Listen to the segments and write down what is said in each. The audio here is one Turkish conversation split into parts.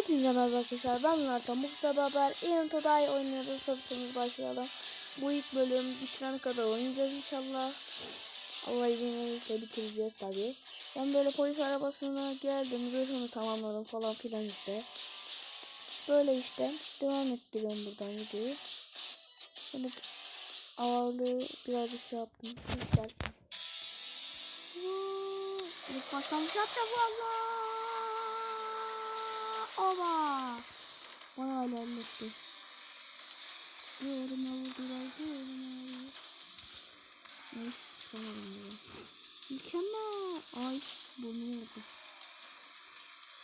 Hepinize merhaba arkadaşlar. Ben Mert Muksa Baber. İyi Today oynuyoruz. Hazırsanız başlayalım. Bu ilk bölüm bitirene kadar oynayacağız inşallah. Allah izin verirse bitireceğiz tabi. Ben böyle polis arabasına geldim. Zırhını tamamladım falan filan işte. Böyle işte. Devam ettiriyorum buradan videoyu. Böyle ağırlığı birazcık şey yaptım. Vuu, İlk baştan bir şey yapacağım valla. Oba. Bayağı ilerletti. Yerime vurdular. Yerime vurdular. Neyse çıkamadım buradan. Mükemmel. Ay burnumu vurdum.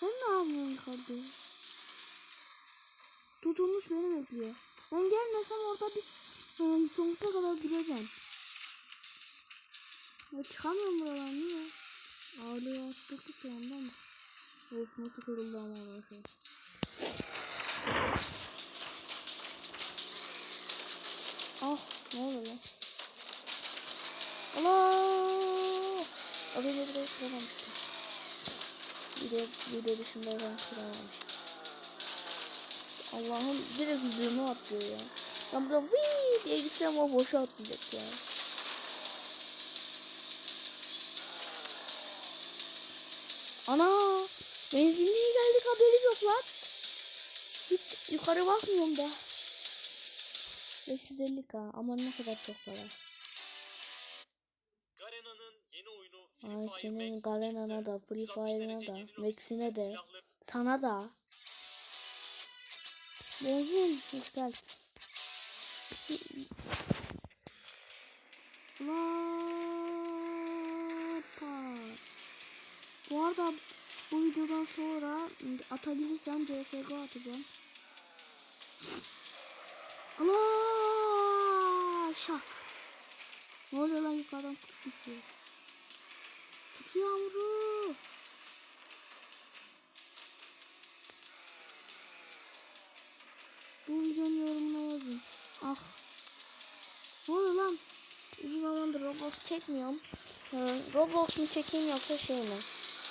Sen ne yapıyorsun yukarıda? Tutulmuş beni bekliyor. Ben gelmesem orada biz yani sonsuza kadar duracağım. Ya çıkamıyorum buradan niye? Ağlıyor attık ya ondan mı? Of nasıl kırıldı ama orası. Ah ne oluyor lan? Allah! Az önce burayı kıramamıştım. Bir de video dışında ben kıramamıştım. Allah'ım direkt yüzüme atlıyor ya. Ben burada vii diye gitsem o boşa atlayacak ya. Ana! Benzinliğe geldik haberi yok lan. Hiç yukarı bakmıyorum da. 550k ama ne kadar çok para. Ay senin Garena'na da, Free 360 Fire'ına da. Max'ine de, sana da. Benzin yükselt. Lapat. Bu arada bu videodan sonra atabilirsem CSGO atacağım. Allah şak. Ne oluyor lan yukarıdan kuş düşüyor. Kutu yağmuru. Bu videonun yorumuna yazın. Ah. Ne oluyor lan? Uzun zamandır Roblox çekmiyorum. Ee, Roblox mu çekeyim yoksa şey mi?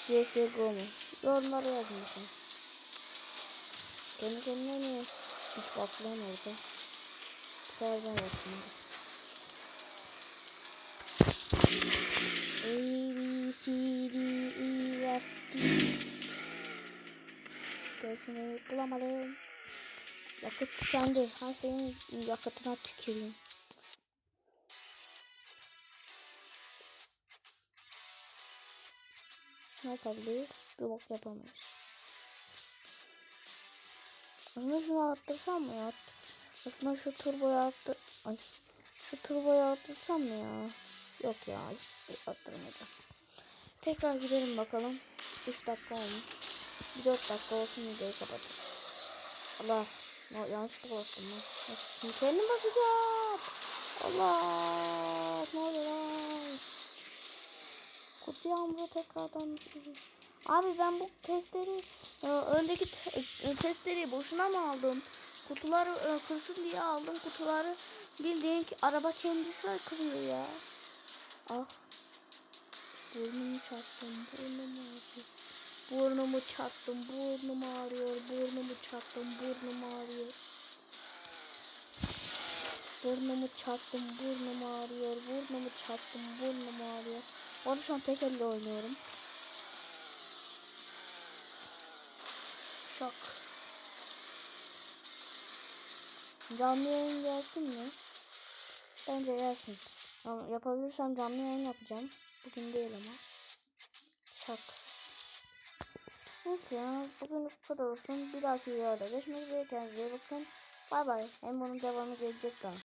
CSGO mu? Yorumlara yazın bakalım. Kendi kendine niye güç basılan orada? Serden yapsın. A, B, C, D, E, F, G. Gerisini bulamadım. Yakıt tükendi. Ha senin yakıtına tüküreyim. Ne yapabiliriz? Bir bok yapamayız. Aslında şunu attırsam mı ya? Aslında şu turboyu attı... Ay. Şu turboyu attırsam mı ya? Yok ya. Hiç attırmayacağım. Tekrar gidelim bakalım. 3 dakika olmuş. Bir 4 dakika olsun videoyu kapatırız. Allah. No, yanlışlıkla bastım lan. Neyse şimdi kendim basacağım. Allah. Ne oluyor lan? Kutu yağmuru tekrardan. Abi ben bu testleri e, öndeki te- e, testleri boşuna mı aldım? Kutuları e, kırsın diye aldım. Kutuları bildiğin ki araba kendisi kırıyor ya. Ah. Burnumu çarptım. Burnum ağrıyor. Burnumu çarptım. Burnum ağrıyor. Burnumu çarptım. Burnum ağrıyor. Burnumu çarptım. Burnum ağrıyor. Burnumu çarptım. Burnum ağrıyor. Onu şu an tek elle oynuyorum. Şok. Canlı yayın gelsin mi? Bence gelsin. Yapabilirsem canlı yayın yapacağım. Bugün değil ama. Şok. Neyse ya. Bugün bu kadar olsun. Bir dahaki videoda görüşmek üzere. Kendinize bakın. Bay bay. Hem bunun devamı gelecek daha.